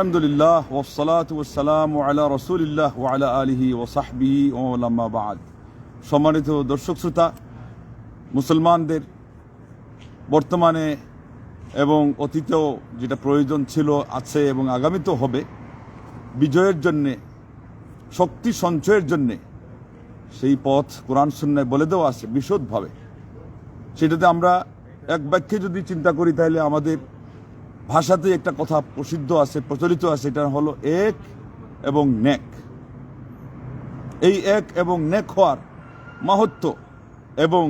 আলহামদুলিল্লাহ ওসালাত ওসালাম আলা রসুলিল্লাহ ওয়ালা আলিহি ওসাহবিহি ওলাম্মা বাদ সম্মানিত দর্শক শ্রোতা, মুসলমানদের বর্তমানে এবং অতীতেও যেটা প্রয়োজন ছিল, আছে এবং আগামীতেও হবে, বিজয়ের জন্যে, শক্তি সঞ্চয়ের জন্যে সেই পথ কোরআন শূন্যায় বলে দেওয়া আছে বিশদভাবে। সেটাতে আমরা এক বাক্যে যদি চিন্তা করি, তাহলে আমাদের ভাষাতে একটা কথা প্রসিদ্ধ আছে, প্রচলিত আছে, এটা হলো এক এবং নেক। এই এক এবং নেক হওয়ার মাহাত্ম এবং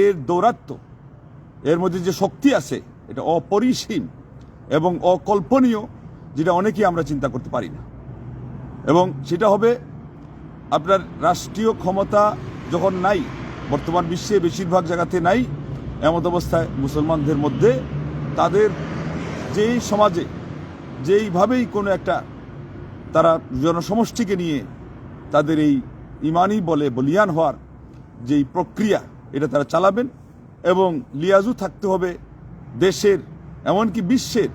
এর দৌরাত্ম এর মধ্যে যে শক্তি আছে, এটা অপরিসীম এবং অকল্পনীয়, যেটা অনেকেই আমরা চিন্তা করতে পারি না। এবং সেটা হবে আপনার রাষ্ট্রীয় ক্ষমতা যখন নাই, বর্তমান বিশ্বে বেশিরভাগ জায়গাতে নাই, এমত অবস্থায় মুসলমানদের মধ্যে তাদের যেই সমাজে, যেইভাবেই কোনো একটা তারা জনসমষ্টিকে নিয়ে তাদের এই ইমানি বলে বলিয়ান হওয়ার যেই প্রক্রিয়া, এটা তারা চালাবেন এবং লিয়াজু থাকতে হবে দেশের, এমনকি বিশ্বের,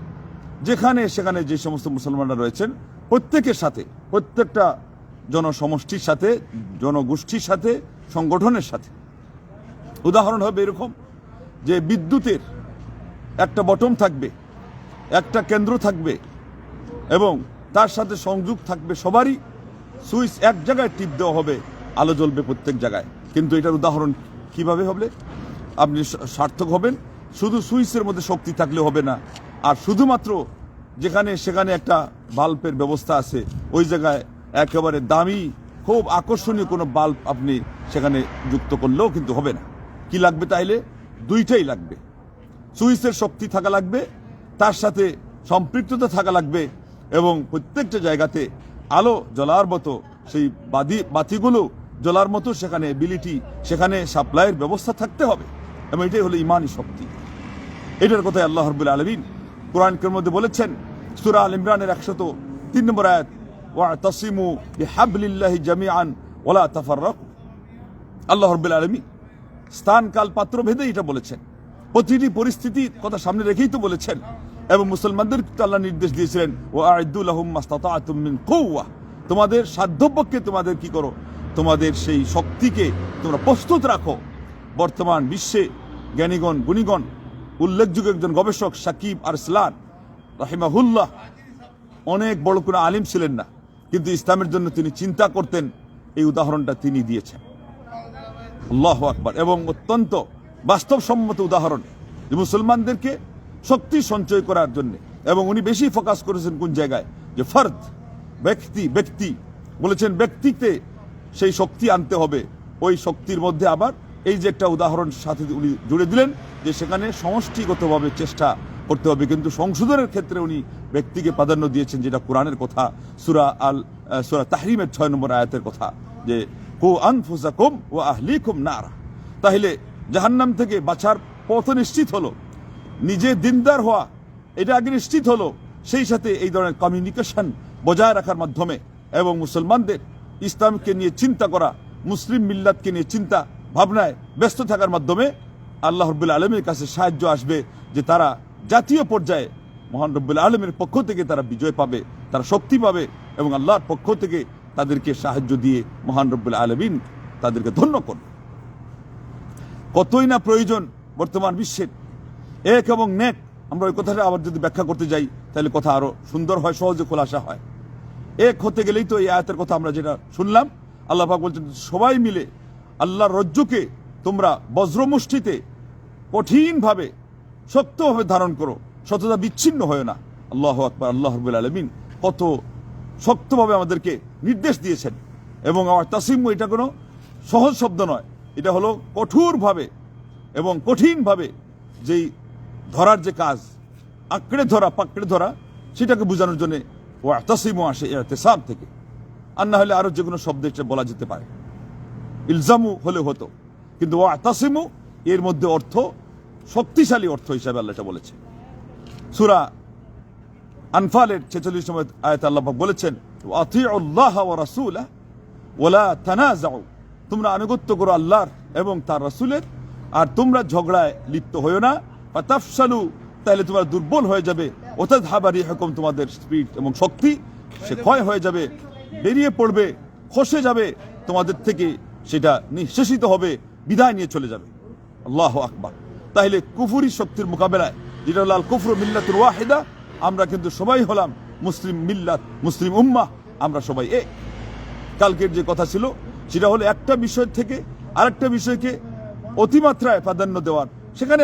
যেখানে সেখানে যে সমস্ত মুসলমানরা রয়েছেন, প্রত্যেকের সাথে, প্রত্যেকটা জনসমষ্টির সাথে, জনগোষ্ঠীর সাথে, সংগঠনের সাথে। উদাহরণ হবে এরকম যে বিদ্যুতের একটা বটম থাকবে। একটা কেন্দ্র থাকবে এবং তার সাথে সংযোগ থাকবে সবারই। সুইচ এক জায়গায় টিপ দেওয়া হবে, আলো জ্বলবে প্রত্যেক জায়গায়। কিন্তু এটার উদাহরণ কীভাবে হবে? আপনি সার্থক হবেন। শুধু সুইচের মধ্যে শক্তি থাকলে হবে না। আর শুধুমাত্র যেখানে সেখানে একটা বাল্বের ব্যবস্থা আছে, ওই জায়গায় একেবারে দামি, খুব আকর্ষণীয় কোনো বাল্ব আপনি সেখানে যুক্ত করলেও কিন্তু হবে না। কি লাগবে তাইলে? দুইটাই লাগবে। সুইচের শক্তি থাকা লাগবে তার সাথে সম্পৃক্ততা থাকা লাগবে এবং প্রত্যেকটা জায়গাতে আলো জ্বলার মতো সেই বাদি বাতিগুলো জ্বলার মতো সেখানে এবিলিটি সেখানে সাপ্লাইয়ের ব্যবস্থা থাকতে হবে। এবং এটাই হলো ইমানই শক্তি। এটার কথাই আল্লাহ রব্বুল আলমিন কোরআনকের মধ্যে বলেছেন, সুরা আল ইমরানের একশত তিন নম্বর আয়াত ওয়া তাসিমু বিহাবলিল্লাহি জামিআন ওলা তাফাররাকু। আল্লাহ রব্বুল আলমী স্থান কাল পাত্র ভেদে এটা বলেছেন। প্রতিটি পরিস্থিতির কথা সামনে রেখেই তো বলেছেন। এবং মুসলমানদের আল্লাহ নির্দেশ দিয়েছিলেন ও আইদুল আহম মাস্তাতাতুম মিন কৌয়া তোমাদের সাধ্যপক্ষে তোমাদের কি করো? তোমাদের সেই শক্তিকে তোমরা প্রস্তুত রাখো। বর্তমান বিশ্বে জ্ঞানীগণ, গুণীগণ, উল্লেখযোগ্য একজন গবেষক সাকিব আর আরসলান রাহিমাহুল্লাহ অনেক বড় কোনো আলিম ছিলেন না, কিন্তু ইসলামের জন্য তিনি চিন্তা করতেন, এই উদাহরণটা তিনি দিয়েছেন। আল্লাহ আকবার। এবং অত্যন্ত বাস্তবসম্মত উদাহরণ যে মুসলমানদেরকে শক্তি সঞ্চয় করার জন্য। এবং উনি বেশি ফোকাস করেছেন কোন জায়গায়? যে ফর্দ, ব্যক্তি ব্যক্তি। বলেছেন ব্যক্তিতে সেই শক্তি আনতে হবে। ওই শক্তির মধ্যে আবার এই যে একটা উদাহরণ সাথে উনি জুড়ে দিলেন, যে সেখানে সমষ্টিগতভাবে চেষ্টা করতে হবে। কিন্তু সংশোধনের ক্ষেত্রে উনি ব্যক্তিকে প্রাধান্য দিয়েছেন, যেটা কোরআনের কথা, সুরা আল সুরা তাহরিমের ছয় নম্বর আয়াতের কথা, যে কো আনফুসাকুম ও আহলিকুম নারা। তাহলে জাহান্নাম থেকে বাঁচার পথ নিশ্চিত হলো। নিজে দিনদার হওয়া, এটা আগে নিশ্চিত হলো, সেই সাথে এই ধরনের কমিউনিকেশন বজায় রাখার মাধ্যমে এবং মুসলমানদের ইসলামকে নিয়ে চিন্তা করা, মুসলিম মিল্লাতকে নিয়ে চিন্তা ভাবনায় ব্যস্ত থাকার মাধ্যমে আল্লাহ রব্বুল আলমের কাছে সাহায্য আসবে যে তারা জাতীয় পর্যায়ে মহান রব্বুল আলমের পক্ষ থেকে তারা বিজয় পাবে, তারা শক্তি পাবে এবং আল্লাহর পক্ষ থেকে তাদেরকে সাহায্য দিয়ে মহান রব্বুল আলমিন তাদেরকে ধন্য করবে। কতই না প্রয়োজন বর্তমান বিশ্বের এক এবং নেক। আমরা ওই কথাটা আবার যদি ব্যাখ্যা করতে যাই, তাহলে কথা আরও সুন্দর হয়, সহজে খোলাসা হয়। এক হতে গেলেই তো এই আয়াতের কথা আমরা যেটা শুনলাম, আল্লাহ পাক বলছেন, সবাই মিলে আল্লাহর রজ্জুকে তোমরা বজ্রমুষ্টিতে কঠিনভাবে শক্তভাবে ধারণ করো, সততা বিচ্ছিন্ন হয় না। আল্লাহ আকবর, আল্লাহ রবুল আলমিন কত শক্তভাবে আমাদেরকে নির্দেশ দিয়েছেন। এবং আমার তাসিম, এটা কোনো সহজ শব্দ নয়, এটা হলো কঠোরভাবে এবং কঠিনভাবে যেই ধরার যে কাজ, আঁকড়ে ধরা, পাকড়ে ধরা, সেটাকে বোঝানোর জন্য ও তাসিমও আসে এতেসাম থেকে। আর না হলে আরও যে কোনো শব্দ এটা বলা যেতে পারে। ইলজামু হলে হতো, কিন্তু ও তাসিমু এর মধ্যে অর্থ, শক্তিশালী অর্থ হিসাবে আল্লাহ এটা বলেছে সুরা আনফালের ছেচল্লিশ সময় আয়াত আল্লাহ বলেছেন আল্লাহ ও ওলা তানাজাউ তোমরা আনুগত্য করো আল্লাহর এবং তার রাসূলের, আর তোমরা ঝগড়ায় লিপ্ত হইও না। তাহলে তোমরা দুর্বল হয়ে যাবে। ওতাদ হাবারি হকম তোমাদের স্পিড এবং শক্তি, সে ক্ষয় হয়ে যাবে, বেরিয়ে পড়বে, খসে যাবে, তোমাদের থেকে সেটা নিঃশেষিত হবে, বিদায় নিয়ে চলে যাবে। আল্লাহ আকবার। তাহলে কুফুরি শক্তির মোকাবেলায়, যেটা হল আল কুফর মিল্লাতুর ওয়াহিদা, আমরা কিন্তু সবাই হলাম মুসলিম মিল্লাত, মুসলিম উম্মাহ, আমরা সবাই এক। কালকের যে কথা ছিল, সেটা হলো একটা বিষয় থেকে আরেকটা বিষয়কে অতিমাত্রায় প্রাধান্য দেওয়ার সেখানে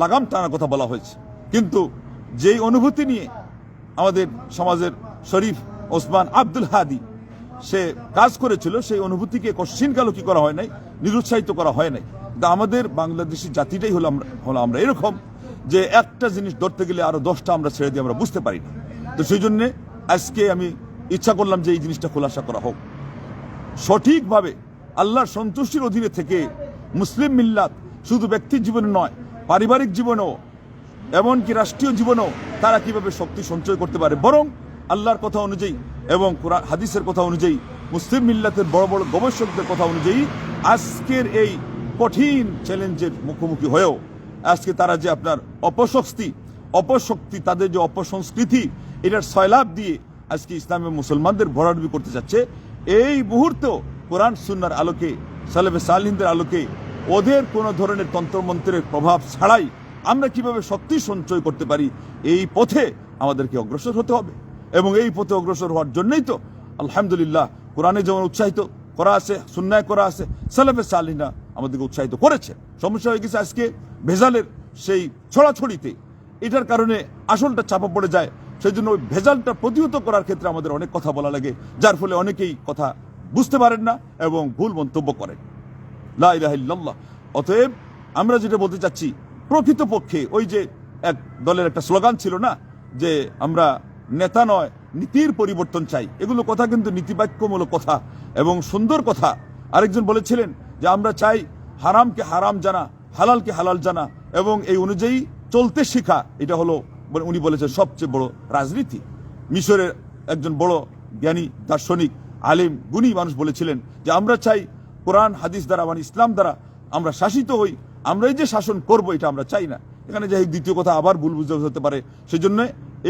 লাগাম টানার কথা বলা হয়েছে। কিন্তু যেই অনুভূতি নিয়ে আমাদের সমাজের শরীফ ওসমান আব্দুল হাদি সে কাজ করেছিল, সেই অনুভূতিকে কশ্চিনকালও কি করা হয় নাই, নিরুৎসাহিত করা হয় নাই। আমাদের বাংলাদেশি জাতিটাই হলো আমরা হলো আমরা এরকম যে একটা জিনিস ধরতে গেলে আরও দশটা আমরা ছেড়ে দিয়ে আমরা বুঝতে পারি না। তো সেই জন্যে আজকে আমি ইচ্ছা করলাম যে এই জিনিসটা খোলাসা করা হোক। সঠিকভাবে আল্লাহর সন্তুষ্টির অধীনে থেকে মুসলিম মিল্লাত শুধু ব্যক্তির জীবনে নয়, পারিবারিক জীবনেও, এমনকি রাষ্ট্রীয় জীবনেও তারা কীভাবে শক্তি সঞ্চয় করতে পারে। বরং আল্লাহর কথা অনুযায়ী এবং হাদিসের কথা অনুযায়ী, মুসলিম মিল্লাতের বড় বড় গবেষকদের কথা অনুযায়ী আজকের এই কঠিন চ্যালেঞ্জের মুখোমুখি হয়েও আজকে তারা যে আপনার অপশক্তি অপশক্তি, তাদের যে অপসংস্কৃতি, এটার সয়লাভ দিয়ে আজকে ইসলামের মুসলমানদের ভরাডুবি করতে যাচ্ছে এই মুহূর্তেও কোরআন, সুন্নার আলোকে সালেবে সালিনদের আলোকে ওদের কোনো ধরনের তন্ত্রমন্ত্রের প্রভাব ছাড়াই আমরা কীভাবে শক্তি সঞ্চয় করতে পারি, এই পথে আমাদেরকে অগ্রসর হতে হবে। এবং এই পথে অগ্রসর হওয়ার জন্যই তো আলহামদুলিল্লাহ কোরআনে যেমন উৎসাহিত করা আছে, সুন্নায় করা আছে, সালেফে সালিনা আমাদেরকে উৎসাহিত করেছে। সমস্যা হয়ে গেছে আজকে ভেজালের সেই ছড়াছড়িতে। এটার কারণে আসলটা চাপা পড়ে যায়। সেই জন্য ওই ভেজালটা প্রতিহত করার ক্ষেত্রে আমাদের অনেক কথা বলা লাগে, যার ফলে অনেকেই কথা বুঝতে পারেন না এবং ভুল মন্তব্য করেন। লা ইলাহা ইল্লাল্লাহ। অতএব আমরা যেটা বলতে চাচ্ছি, প্রকৃতপক্ষে ওই যে এক দলের একটা স্লোগান ছিল না, যে আমরা নেতা নয়, নীতির পরিবর্তন চাই। এগুলো কথা কিন্তু নীতিবাক্যমূলক কথা এবং সুন্দর কথা। আরেকজন বলেছিলেন যে আমরা চাই হারামকে হারাম জানা, হালালকে হালাল জানা এবং এই অনুযায়ী চলতে শেখা। এটা হলো মানে উনি বলেছেন সবচেয়ে বড় রাজনীতি। মিশরের একজন বড় জ্ঞানী, দার্শনিক, আলিম, গুণী মানুষ বলেছিলেন যে আমরা চাই কোরআন, হাদিস দ্বারা মানে ইসলাম দ্বারা আমরা শাসিত হই, আমরাই যে শাসন করব, এটা আমরা চাই না। এখানে যাই দ্বিতীয় কথা আবার ভুল বুঝতে হতে পারে সেই জন্য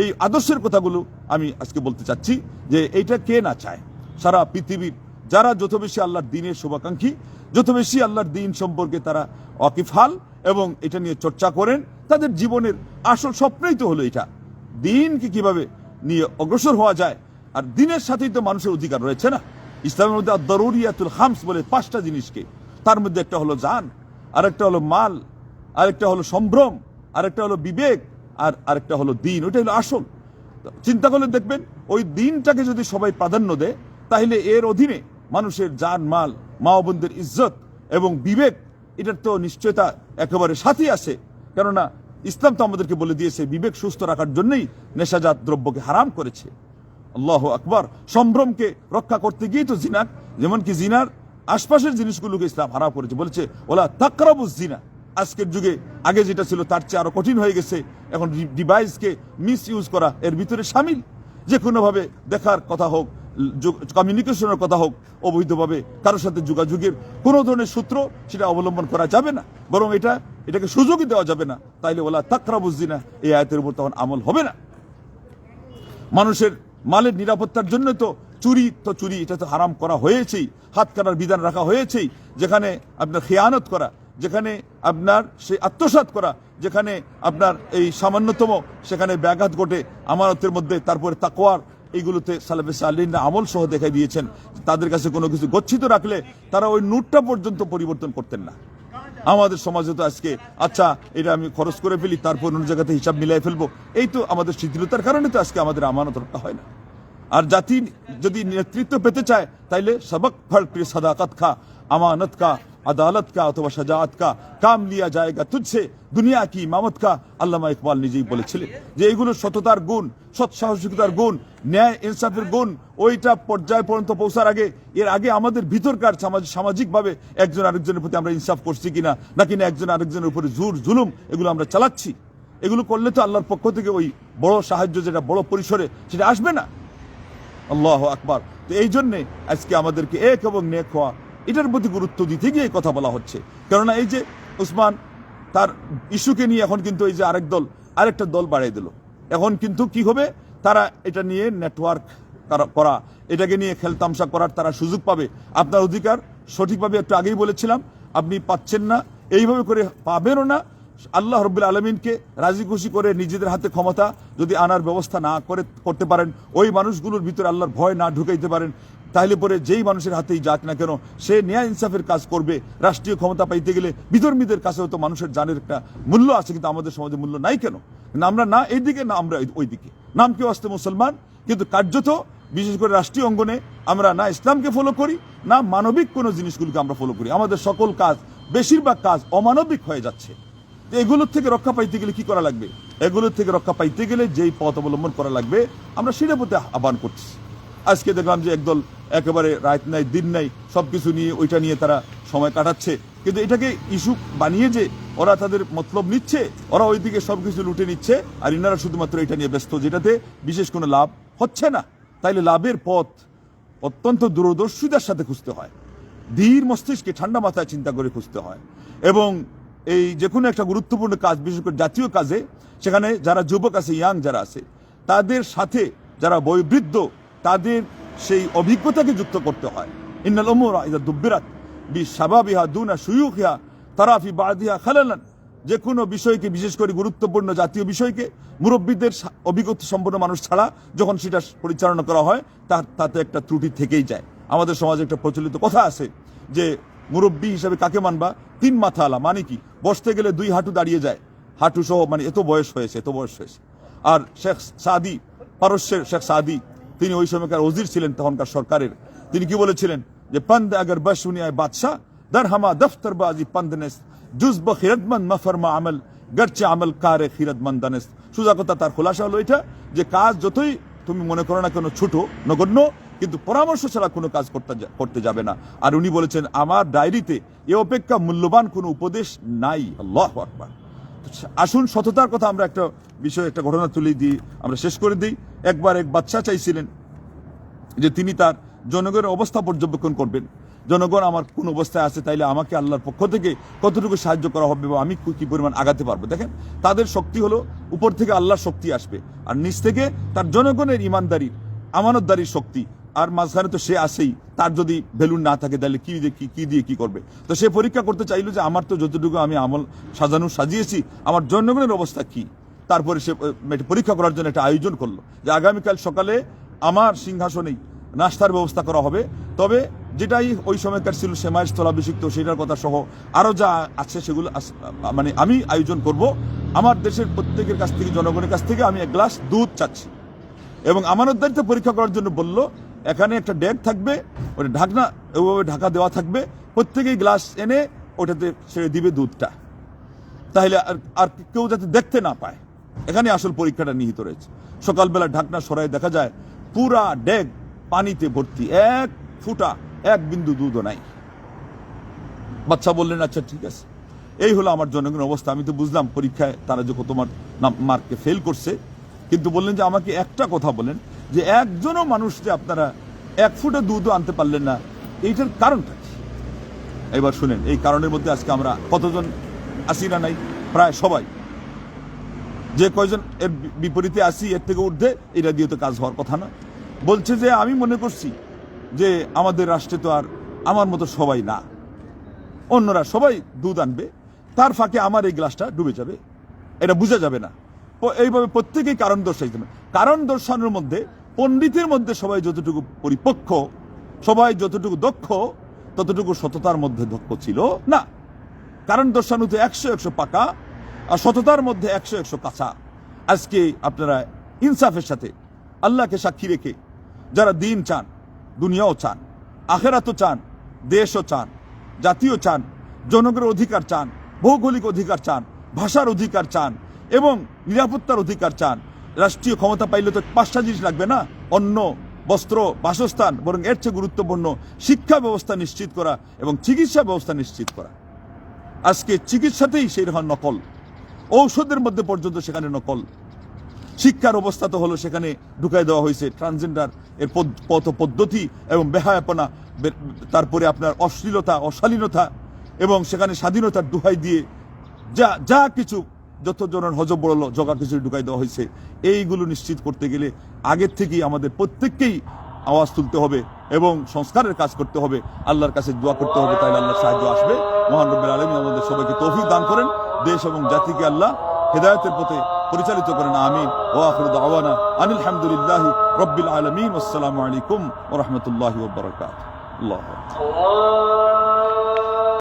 এই আদর্শের কথাগুলো আমি আজকে বলতে চাচ্ছি যে এইটা কে না চায়? সারা পৃথিবীর যারা যত বেশি আল্লাহর দিনের শুভাকাঙ্ক্ষী, যত বেশি আল্লাহর দিন সম্পর্কে তারা অকিফাল এবং এটা নিয়ে চর্চা করেন, তাদের জীবনের আসল স্বপ্নই তো হলো এটা। দিনকে কীভাবে নিয়ে অগ্রসর হওয়া যায়, আর দিনের সাথেই তো মানুষের অধিকার রয়েছে না? ইসলামের মধ্যে দরুরিয়াতুল হামস বলে পাঁচটা জিনিসকে। তার মধ্যে একটা হলো জান, আরেকটা হলো মাল, আরেকটা হলো সম্ভ্রম, আরেকটা হলো বিবেক, আর আরেকটা হলো দিন। ওইটা হলো আসল। চিন্তা করলে দেখবেন, ওই দিনটাকে যদি সবাই প্রাধান্য দেয়, তাহলে এর অধীনে মানুষের জান, মাল মা বোনদের ইজ্জত এবং বিবেক, এটার তো নিশ্চয়তা একেবারে সাথে আছে। কেননা, ইসলাম তো আমাদেরকে বলে দিয়েছে, বিবেক সুস্থ রাখার জন্যই নেশাজাত দ্রব্যকে হারাম করেছে। আল্লাহ আকবর। সম্ভ্রমকে রক্ষা করতে গিয়ে তো জিনাক যেমন কি জিনার আশপাশের জিনিসগুলোকে ইসলাম হারাম করেছে। বলেছে, ওলা তাকরাবুস জিনা। আজকের যুগে আগে যেটা ছিল তার চেয়ে আরও কঠিন হয়ে গেছে। এখন ডিভাইসকে মিস ইউজ করা এর ভিতরে সামিল। যে কোনোভাবে দেখার কথা হোক কমিউনিকেশনের কথা হোক, অবৈধভাবে কারোর সাথে যোগাযোগের কোনো ধরনের সূত্র সেটা অবলম্বন করা যাবে না। বরং এটা, এটাকে সুযোগই দেওয়া যাবে না। তাইলে ওলা তাকরাবুজ্জিনা এই আয়তের উপর তখন আমল হবে না। মানুষের মালের নিরাপত্তার জন্য তো চুরি তো চুরি, এটা তো হারাম করা হয়েছেই। হাত কাটার বিধান রাখা হয়েছেই। যেখানে আপনার খেয়ানত করা, যেখানে আপনার সেই আত্মসাত করা, যেখানে আপনার এই সামান্যতম, সেখানে ব্যাঘাত ঘটে, আমানতের মধ্যে, তারপরে তাকোয়ার এইগুলোতে সালাফে সালিনরা আমল সহ দেখাই দিয়েছেন। তাদের কাছে কোনো কিছু গচ্ছিত রাখলে তারা ওই নোটটা পর্যন্ত পরিবর্তন করতেন না। আমাদের সমাজে তো আজকে আচ্ছা এটা আমি খরচ করে ফেলি, তারপর অন্য জায়গাতে হিসাব মিলাই ফেলব। এই তো আমাদের শিথিলতার কারণে তো আজকে আমাদের আমানত রক্ষা হয় না। আর জাতি যদি নেতৃত্ব পেতে চায়, তাইলে সবক ফল সাদাকত খা, আমানত কা আদালত কা অথবা সাজাত কা কাম লিয়া জায়গা তুঝসে দুনিয়া কি ইমামত কা আল্লামা ইকবাল নিজেই বলেছিলেন যে এগুলো সততার গুণ সৎ সাহসিকতার গুণ ন্যায় ইনসাফের গুণ ওইটা পর্যায় পর্যন্ত পৌঁছার আগে, এর আগে আমাদের ভিতরকার সামাজিকভাবে একজন আরেকজনের প্রতি আমরা ইনসাফ করছি কিনা না একজন আরেকজনের উপরে জোর, জুলুম, এগুলো আমরা চালাচ্ছি? এগুলো করলে তো আল্লাহর পক্ষ থেকে ওই বড় সাহায্য, যেটা বড় পরিসরে, সেটা আসবে না? আল্লাহ আকবার। তো এই জন্যে আজকে আমাদেরকে এক এবং নেক হওয়া এটার প্রতি গুরুত্ব দিতে গিয়ে কথা বলা হচ্ছে। কেননা এই যে উসমান তার ইস্যুকে নিয়ে এখন কিন্তু এই যে আরেক দল, আরেকটা দল বাড়াই দিল। এখন কিন্তু কি হবে? তারা এটা নিয়ে নেটওয়ার্ক করা, এটাকে নিয়ে খেলতামশা করার তারা সুযোগ পাবে। আপনার অধিকার সঠিকভাবে একটু আগেই বলেছিলাম, আপনি পাচ্ছেন না, এইভাবে করে পাবেনও না। আল্লাহ রব্বুল আলমিনকে রাজি খুশি করে নিজেদের হাতে ক্ষমতা যদি আনার ব্যবস্থা না করে, করতে পারেন, ওই মানুষগুলোর ভিতরে আল্লাহর ভয় না ঢুকাইতে পারেন। তাহলে পরে যেই মানুষের হাতেই যাক না কেন, সে ন্যায় ইনসাফের কাজ করবে। রাষ্ট্রীয় ক্ষমতা পাইতে গেলে বিধর্মীদের কাছেও তো মানুষের জানের একটা মূল্য আছে, কিন্তু আমাদের সমাজে মূল্য নাই কেন? আমরা না এই দিকে না আমরা ওই দিকে নাম কেউ আসতে মুসলমান, কিন্তু কার্যত, বিশেষ করে রাষ্ট্রীয় অঙ্গনে, আমরা না ইসলামকে ফলো করি, না মানবিক কোনো জিনিসগুলোকে আমরা ফলো করি। আমাদের সকল কাজ, বেশিরভাগ কাজ অমানবিক হয়ে যাচ্ছে। এগুলোর থেকে রক্ষা পাইতে গেলে কি করা লাগবে? এগুলোর থেকে রক্ষা পাইতে গেলে যেই পথ অবলম্বন করা লাগবে, আমরা সেটা প্রতি আহ্বান করতেছি আজকে দেখলাম যে একদল একেবারে রাত নাই, দিন নাই সব কিছু নিয়ে ওইটা নিয়ে তারা সময় কাটাচ্ছে। কিন্তু এটাকে ইস্যু বানিয়ে যে ওরা তাদের মতলব নিচ্ছে, ওরা ওইদিকে সবকিছু লুটে নিচ্ছে, আর ইনারা শুধুমাত্র এটা নিয়ে ব্যস্ত, যেটাতে বিশেষ কোনো লাভ হচ্ছে না। তাইলে লাভের পথ অত্যন্ত দূরদর্শিতার সাথে খুঁজতে হয়। ধীর মস্তিষ্কে ঠান্ডা মাথায় চিন্তা করে খুঁজতে হয়। এবং এই যে কোনো একটা গুরুত্বপূর্ণ কাজ, বিশেষ করে জাতীয় কাজে, সেখানে যারা যুবক আছে, ইয়াং যারা আছে, তাদের সাথে যারা বয়োবৃদ্ধ তাদের সেই অভিজ্ঞতাকে যুক্ত করতে হয়। ইন্নাল ওমর ইদা দুব্বিরাত বি সাবাবিহা দুনা সুয়ুখিয়া তারাফি বাদিহা খালালান। যে কোনো বিষয়কে, বিশেষ করে গুরুত্বপূর্ণ জাতীয় বিষয়কে মুরব্বীদের অভিজ্ঞতা সম্পন্ন মানুষ ছাড়া যখন সেটা পরিচালনা করা হয়, তার, তাতে একটা ত্রুটি থেকেই যায়। আমাদের সমাজে একটা প্রচলিত কথা আছে যে মুরব্বী হিসাবে কাকে মানবা? তিন মাথা আলা মানে কি? বসতে গেলে দুই হাঁটু দাঁড়িয়ে যায়। হাঁটু সহ মানে এত বয়স হয়েছে, এত বয়স হয়েছে। আর শেখ সাদি, পারস্যের শেখ সাদি তিনি ওই সময়কার ওজির ছিলেন তখনকার সরকারের। তিনি কি বলেছিলেন? যে, পন্দ আগর বসুনিয়ায় বাদশাহ, দর হামা দফতর বাজি পন্দনেস জুজ খিরতমন্দ মফরমা আমল গরচে আমল কারে খিরতমন্দ দানেস সোজা কথা তার খোলাসা হলো এটা, যে, কাজ যতই তুমি মনে করো না কেন ছোট, নগণ্য, কিন্তু পরামর্শ ছাড়া কোনো কাজ করতে করতে যাবে না। আর উনি বলেছেন, আমার ডায়েরিতে এ অপেক্ষা মূল্যবান কোনো উপদেশ নাই। আল্লাহ আকবার। আসুন, সততার কথা আমরা একটা বিষয়, একটা ঘটনা তুলে দিই, আমরা শেষ করে দিই। একবার এক বাচ্চা চাইছিলেন যে তিনি তার জনগণের অবস্থা পর্যবেক্ষণ করবেন। জনগণ আমার কোন অবস্থায় আছে, তাইলে আমাকে আল্লাহর পক্ষ থেকে কতটুকু সাহায্য করা হবে বা আমি কি পরিমাণ আগাতে পারব? দেখেন, তাদের শক্তি হলো, উপর থেকে আল্লাহর শক্তি আসবে। আর নিচ থেকে তার জনগণের ইমানদারির, আমানতদারির শক্তি। আর মাঝখানে তো সে আসেই। তার যদি বেলুন না থাকে, তাহলে কি দিয়ে কি কি দিয়ে কি করবে? তো সে পরীক্ষা করতে চাইলো যে, আমার তো যতটুকু আমি আমল সাজানো, সাজিয়েছি, আমার জনগণের অবস্থা কি? তারপরে সে পরীক্ষা করার জন্য একটা আয়োজন করল যে, আগামীকাল সকালে আমার সিংহাসনেই নাস্তার ব্যবস্থা করা হবে। তবে যেটাই ওই সময়কার ছিল, সেমায় স্থলাভিষিক্ত, সেটার কথা সহ আরও যা আছে, সেগুলো মানে আমি আয়োজন করব। আমার দেশের প্রত্যেকের কাছ থেকে, জনগণের কাছ থেকে আমি এক গ্লাস দুধ চাচ্ছি। এবং আমানতদারিতে পরীক্ষা করার জন্য বলল এখানে একটা ড্যাগ থাকবে, ওটা ঢাকনা ওইভাবে ঢাকা দেওয়া থাকবে। প্রত্যেকেই গ্লাস এনে ওটাতে সে দিবে দুধটা। তাহলে আর কেউ যাতে দেখতে না পায়। এখানে আসল পরীক্ষাটা নিহিত রয়েছে। সকালবেলা ঢাকনা সরাই দেখা যায়, পুরা ডেগ পানিতে ভর্তি। এক ফুটা, এক বিন্দু দুধও নাই। বাচ্চা বললেন আচ্ছা ঠিক আছে। এই হলো আমার জনগণের অবস্থা। আমি তো বুঝলাম পরীক্ষায় তারা যে তোমার মার্ককে ফেল করছে। কিন্তু বললেন যে, আমাকে একটা কথা বলেন যে একজনও মানুষ যে আপনারা এক ফুটে দুধও আনতে পারলেন না, এইটার কারণটা কি? এবার শুনেন, এই কারণের মধ্যে আজকে আমরা কতজন আসি না নাই? প্রায় সবাই। যে কয়জন এর বিপরীতে আসি, এর থেকে ঊর্ধ্বে, এটা দিয়ে তো কাজ হওয়ার কথা না বলছে যে, আমি মনে করছি যে, আমাদের রাষ্ট্রে তো আর আমার মতো সবাই না। অন্যরা সবাই দুধ আনবে, তার ফাঁকে আমার এই গ্লাসটা ডুবে যাবে। এটা বোঝা যাবে না। এইভাবে প্রত্যেকেই কারণ দর্শাইতে কারণ দর্শানোর মধ্যে পণ্ডিতের মধ্যে সবাই যতটুকু পরিপক্ক, সবাই যতটুকু দক্ষ, ততটুকু সততার মধ্যে দক্ষ ছিল না। কারণ দর্শানুতে একশো একশো পাকা আর সততার মধ্যে একশো একশো কাঁচা। আজকে আপনারা ইনসাফের সাথে আল্লাহকে সাক্ষী রেখে যারা দিন চান, দুনিয়াও চান, আখেরাতও চান, দেশও চান জাতীয় চান, জনগণের অধিকার চান, ভৌগোলিক অধিকার চান, ভাষার অধিকার চান এবং নিরাপত্তার অধিকার চান রাষ্ট্রীয় ক্ষমতা পাইলে তো পাঁচটা জিনিস লাগবে না? অন্ন, বস্ত্র, বাসস্থান, বরং এর চেয়ে গুরুত্বপূর্ণ শিক্ষা ব্যবস্থা নিশ্চিত করা এবং চিকিৎসা ব্যবস্থা নিশ্চিত করা। আজকে চিকিৎসাতেই সেই রকম নকল। ঔষধের মধ্যে পর্যন্ত সেখানে নকল। শিক্ষার অবস্থা তো হলো সেখানে ঢুকাই দেওয়া হয়েছে। ট্রান্সজেন্ডার এর পথ পদ্ধতি এবং বেহায়াপনা তারপরে আপনার অশ্লীলতা, অশালীনতা এবং সেখানে স্বাধীনতার দুহাই দিয়ে যা যা কিছু যত হজব বড়লো, জগা খিচুড়ি ঢুকাই দেওয়া হয়েছে। এইগুলো নিশ্চিত করতে গেলে আগের থেকেই আমাদের প্রত্যেককেই আওয়াজ তুলতে হবে এবং সংস্কারের কাজ করতে হবে। আল্লাহর কাছে দোয়া করতে হবে তাই আল্লাহ সাহায্য আসবে। মহান আলমী আমাদের সবাইকে তৌফিক দান করেন। দেশ এবং জাতিকে আল্লাহ হেদায়তের পথে পরিচালিত করেন। আমি ও আখর দাওয়ানা আনিল হামদুলিল্লাহ রব্বিল আলমিন। আসসালামু আলাইকুম ও রহমতুল্লাহ আল্লাহ